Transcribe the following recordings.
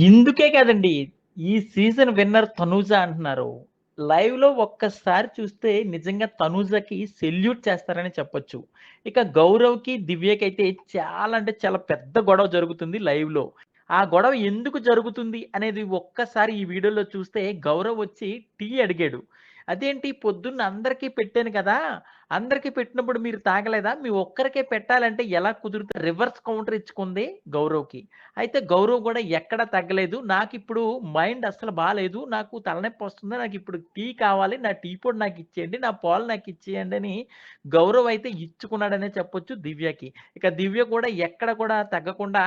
ఇందుకే కాదండి. ఈ సీజన్ విన్నర్ తనూజ అంటున్నారు. లైవ్‌లో ఒక్కసారి చూస్తే నిజంగా తనూజకి సెల్యూట్ చేస్తారని చెప్పొచ్చు. ఇక గౌరవ్‌కి, దివ్యకైతే చాలా అంటే చాలా పెద్ద గొడవ జరుగుతుంది లైవ్‌లో. ఆ గొడవ ఎందుకు జరుగుతుంది అనేది ఒక్కసారి ఈ వీడియోలో చూస్తే గౌరవ్ వచ్చి టీ అడిగాడు. అదేంటి పొద్దున్న అందరికీ పెట్టాను కదా! అందరికీ పెట్టినప్పుడు మీరు తాగలేదా? మీ ఒక్కరికే పెట్టాలంటే ఎలా కుదురుతుంది? రివర్స్ కౌంటర్ ఇచ్చుకుంది గౌరవ్‌కి. అయితే గౌరవ్ కూడా ఎక్కడ తగ్గలేదు. నాకు ఇప్పుడు మైండ్ అస్సలు బాగాలేదు నాకు తలనొప్పి వస్తుంది నాకు ఇప్పుడు టీ కావాలి. నా టీ పొడి నాకు ఇచ్చేయండి నా పాలు నాకు ఇచ్చేయండి అని గౌరవ్ అయితే ఇచ్చుకున్నాడనే చెప్పొచ్చు దివ్యకి. ఇక దివ్య కూడా ఎక్కడ కూడా తగ్గకుండా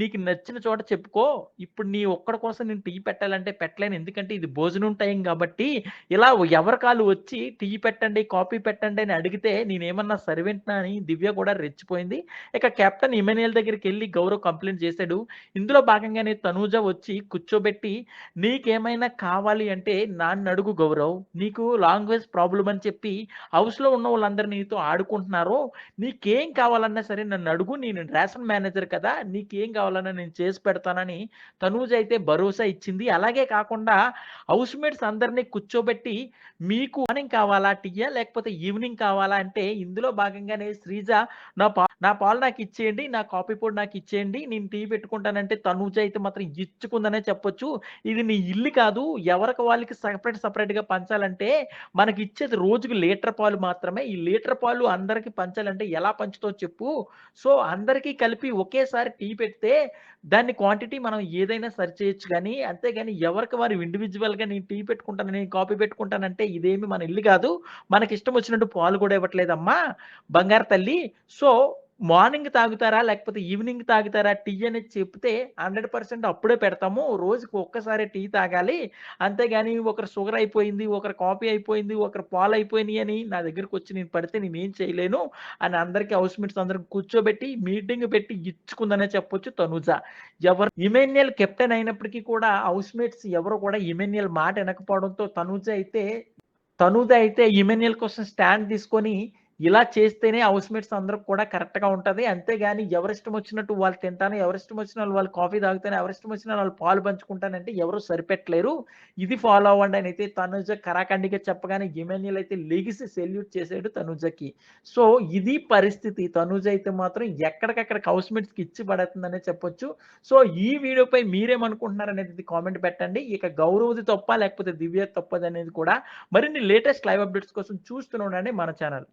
నీకు నచ్చిన చోట చెప్పుకో. ఇప్పుడు నీ ఒక్కడి కోసం నేను టీ పెట్టాలంటే పెట్టలేను. ఎందుకంటే ఇది భోజనం టైం కాబట్టి ఇలా ఎవరికాళ్ళు వచ్చి టీ పెట్టండి, కాఫీ పెట్టండి అని అడిగితే నేనేమన్నా సర్వెంట్‌నా అని దివ్య కూడా రెచ్చిపోయింది. ఇక కెప్టెన్ ఇమేల్ దగ్గరికి వెళ్ళి గౌరవ్ కంప్లైంట్ చేశాడు ఇందులో భాగంగానే తనూజ వచ్చి కూర్చోబెట్టి నీకేమైనా కావాలి అంటే నన్నడుగు గౌరవ్. నీకు లాంగ్వేజ్ ప్రాబ్లం అని చెప్పి హౌస్‌లో ఉన్న వాళ్ళందరూ నీతో ఆడుకుంటున్నారు. నీకేం కావాలన్నా సరే నన్ను అడుగు నేను రేషన్ మేనేజర్ కదా! నీకేం కావాలన్నా నేను చేసి పెడతానని తనూజ అయితే భరోసా ఇచ్చింది. అలాగే కాకుండా హౌస్ మేట్స్ అందరిని కూర్చోబెట్టి మీకు మార్నింగ్ కావాలా టీయా? లేకపోతే ఈవినింగ్ కావాలా? అంటే ఇందులో భాగంగానే శ్రీజ నా పా నా పాలు నాకు ఇచ్చేయండి నా కాఫీ పొడి నాకిచ్చేయండి. నేను టీ పెట్టుకుంటానంటే తనూజ అయితే మాత్రం ఇచ్చుకుందనే చెప్పొచ్చు. ఇది నీ ఇల్లు కాదు. ఎవరికి వాళ్ళకి సెపెరేట్ సపరేట్గా పంచాలంటే మనకి ఇచ్చేది రోజుకి లీటర్ పాలు మాత్రమే. ఈ లీటర్ పాలు అందరికి పంచాలంటే ఎలా పంచుతో చెప్పు. సో, అందరికీ కలిపి ఒకేసారి టీ పెడితే దాన్ని క్వాంటిటీ మనం ఏదైనా సరి చేయొచ్చు కానీ అంతేగాని ఎవరికి వారు గా నేను టీ పెట్టుకుంటాను, నేను కాఫీ పెట్టుకుంటానంటే ఇదేమి మన ఇల్లు కాదు. మనకి ఇష్టం వచ్చినట్టు పాలు కూడా ఇవ్వట్లేదమ్మా బంగారు తల్లి. సో, మార్నింగ్ తాగుతారా? లేకపోతే ఈవినింగ్ తాగుతారా? టీ అనేది చెప్తే 100% అప్పుడే పెడతాము. రోజుకి ఒక్కసారే టీ తాగాలి. అంతేగాని ఒకరు షుగర్ అయిపోయింది, ఒకరు కాఫీ అయిపోయింది, ఒకరు పాలు అయిపోయినాయి అని నా దగ్గరకొచ్చి నేను పడితే నేనేం చేయలేను అని అందరికి హౌస్‌మేట్స్ అందరికి కూర్చోబెట్టి మీటింగ్ పెట్టి ఇచ్చుకుందనే చెప్పొచ్చు తనుజ ఎవరు ఇమాన్యుయల్ కెప్టెన్ అయినప్పటికీ కూడా హౌస్‌మేట్స్ ఎవరు కూడా ఇమాన్యుయల్ మాట వినకపోవడంతో తనుజ అయితే తనూజ అయితే ఇమెన్యుల్ కోసం స్టాండ్ తీసుకొని ఇలా చేస్తేనే హౌస్‌మేట్స్ అందరికి కూడా కరెక్ట్‌గా ఉంటది. అంతేగాని ఎవరిష్టం వచ్చినట్టు వాళ్ళు తింటాను, ఎవరిష్టం వచ్చిన వాళ్ళు కాఫీ తాగుతాను, ఎవరిష్టం వచ్చిన వాళ్ళు పాలు పంచుకుంటానంటే ఎవరు సరిపెట్టలేరు. ఇది ఫాలో అవ్వండి అని అయితే తనుజ కరాకండిగా చెప్పగానే ఇమాన్యుయల్ అయితే లెగిసి సెల్యూట్ చేసాడు తనుజకి సో, ఇది పరిస్థితి. తనుజ అయితే మాత్రం ఎక్కడికక్కడికి హౌస్‌మేట్స్‌కి ఇచ్చి పడుతుందనే చెప్పొచ్చు. సో, ఈ వీడియోపై మీరేమనుకుంటున్నారు అనేది కామెంట్ పెట్టండి. ఇక గౌరవది తప్ప లేకపోతే దివ్య తప్పది అనేది కూడా మరిన్ని లేటెస్ట్ లైవ్ అప్డేట్స్ కోసం చూస్తూనే ఉండండి మన ఛానల్.